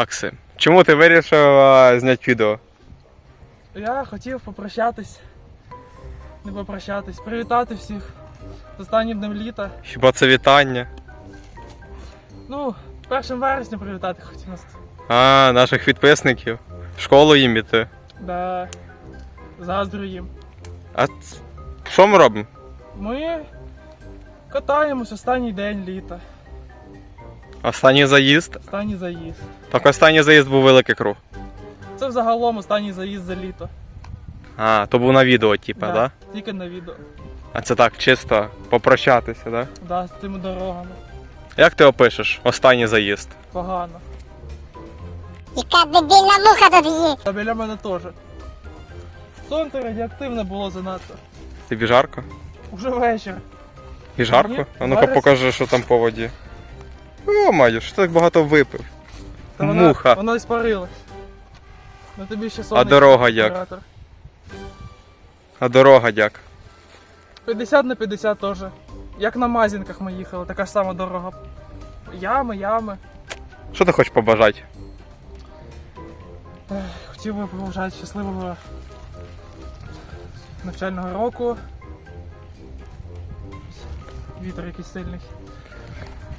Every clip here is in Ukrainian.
Максим, чому ти вирішив а, зняти відео? Я хотів попрощатись. Не попрощатись, привітати всіх з останнім днем літа. Хіба це вітання? Ну, 1 вересня привітати хотів нас. А, наших підписників. В школу їм іти. Да. Заздрю їм. А ц- що ми робимо? Ми катаємось останній день літа. Останній заїзд. Останній заїзд. Так останній заїзд був великий круг. Це взагалом останній заїзд за літо. А, то був на відео, типа, да? Да, Тільки на відео. А це так, чисто попрощатися, да? Да, з цими дорогами. Як ти опишеш останній заїзд? Погано. Яка дебільна муха тут є. А біля мене теж. Сонце радіоактивне було занадто. Тобі жарко? Уже вечір. І жарко? Ні, А ну-ка зараз- покажи, що там по воді. О, маю, що ти так багато випив? Та вона, Муха. Вона іспарилась. На тобі ще А дорога як? А дорога як? 50 на 50 теж. Як на Мазінках ми їхали, така ж сама дорога. Ями, ями. Що ти хочеш побажати? Хотів би побажати щасливого навчального року. Вітер якийсь сильний.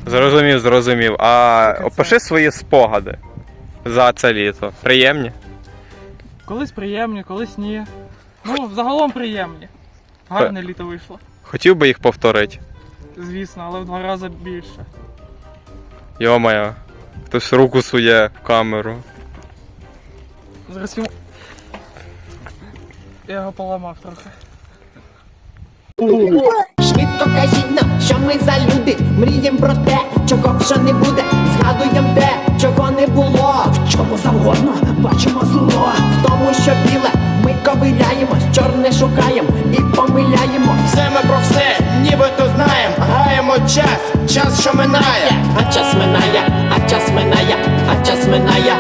Зрозумів, зрозумів. А це. опиши свої спогади за це літо. Приємні? Колись приємні, колись ні. Ну, взагалом приємні. Гарне літо вийшло. Хотів би їх повторити. Звісно, але в два рази більше. Йо-моє, хтось руку сує в камеру. Зараз йому. Я його поламав трохи. Швидко кажіть нам, що ми за люди, мрієм про те, чого вже не буде, згадуєм те, чого не було. В чому завгодно бачимо зло. В тому, що біле, ми ковиряємось, чорне шукаємо і помиляємо. Все ми про все, нібито знаєм, гаємо час, час, що минає. А час минає, а час минає, а час минає.